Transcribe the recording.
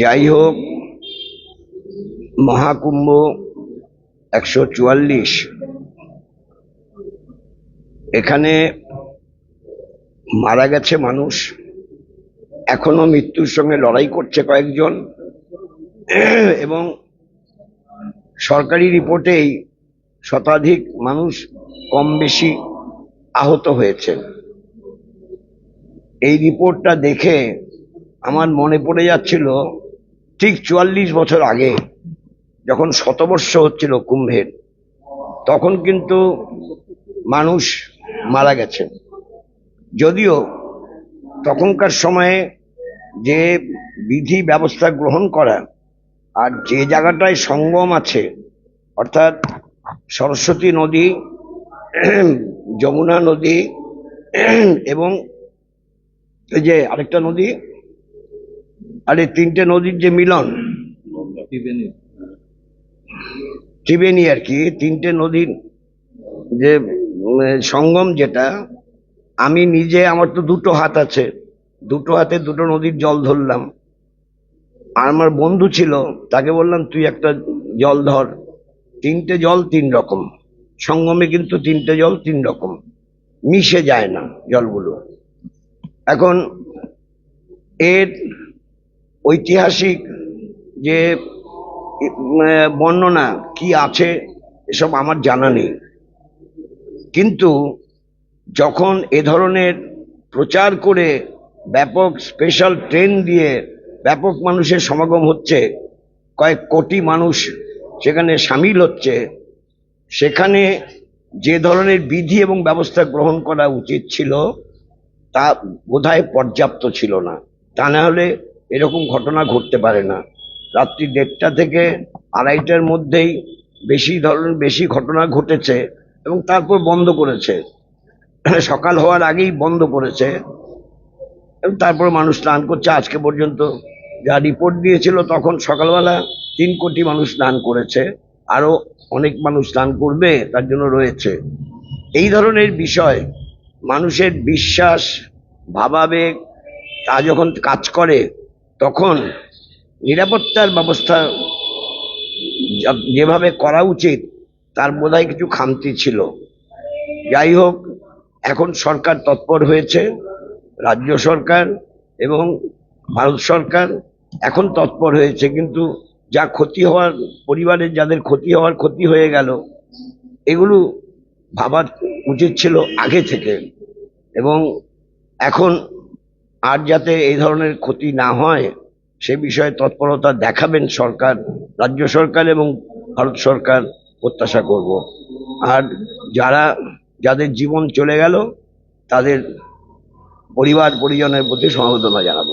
যাই হোক মহাকুম্ভ একশো চুয়াল্লিশ। এখানে মারা গেছে মানুষ। এখনও মৃত্যুর সঙ্গে লড়াই করছে কয়েকজন। এবং সরকারি রিপোর্টেই শতাধিক মানুষ কম বেশি আহত হয়েছে এই রিপোর্টটা দেখে আমার মনে পড়ে যাচ্ছিল, ঠিক চুয়াল্লিশ বছর আগে, যখন শতবর্ষ হচ্ছিল কুম্ভের, তখন কিন্তু মানুষ মারা গেছেন। যদিও তখনকার সময়ে যে বিধি ব্যবস্থা গ্রহণ করা আর যে জায়গাটায় সঙ্গম আছে, অর্থাৎ সরস্বতী নদী, যমুনা নদী, এবং এই যে আরেকটা নদী আর এই তিনটে নদীর যে মিলন ত্রিবেণী। আর কি তিনটে নদীর যে সঙ্গম যেটা আমি নিজে আমার তো দুটো হাত আছে। দুটো হাতে দুটো নদীর জল ধরলাম। আর আমার বন্ধু ছিল তাকে বললাম তুই একটা জল ধর। তিনটে জল তিন রকম। সঙ্গমে কিন্তু তিনটে জল তিন রকম। মিশে যায় না জলগুলো। এখন এর ঐতিহাসিক যে বর্ণনা কি আছে, এসব আমার জানা নেই। কিন্তু যখন এ ধরনের প্রচার করে ব্যাপক স্পেশাল ট্রেন দিয়ে ব্যাপক মানুষের সমাগম হচ্ছে, কয়েক কোটি মানুষ সেখানে সামিল হচ্ছে, সেখানে যে ধরনের বিধি এবং ব্যবস্থা গ্রহণ করা উচিত ছিল, তা বোধহয় পর্যাপ্ত ছিল না। তা না হলে এরকম ঘটনা ঘটতে পারে না। রাত্রি দেড়টা থেকে আড়াইটার মধ্যেই বেশি ধরনের, বেশি ঘটনা ঘটেছে এবং তারপর বন্ধ করেছে। সকাল হওয়ার আগেই বন্ধ করেছে। এবং তারপর মানুষ স্নান করছে। আজকে পর্যন্ত যা রিপোর্ট দিয়েছিল, তখন সকালবেলা তিন কোটি মানুষ স্নান করেছে। আরও অনেক মানুষ স্নান করবে, তার জন্য রয়েছে। এই ধরনের বিষয় মানুষের বিশ্বাস, ভাবাবেগ, তা যখন কাজ করে তখন নিরাপত্তার ব্যবস্থা যেভাবে করা উচিত, তার বোধহয় কিছু খামতি ছিল। যাই হোক, এখন সরকার তৎপর হয়েছে, রাজ্য সরকার এবং ভারত সরকার এখন তৎপর হয়েছে, কিন্তু যা ক্ষতি হওয়ার, পরিবারের যাদের ক্ষতি হওয়ার ক্ষতি হয়ে গেল, এগুলো ভাবার উচিত ছিল আগে থেকে। এবং এখন আর যাতে এই ধরনের ক্ষতি না হয়, সে বিষয়ে তৎপরতা দেখাবেন সরকার, রাজ্য সরকার এবং ভারত সরকার প্রত্যাশা করব। আর যারা, যাদের জীবন চলে গেল, তাদের পরিবার পরিজনের প্রতি সমবেদনা জানাব।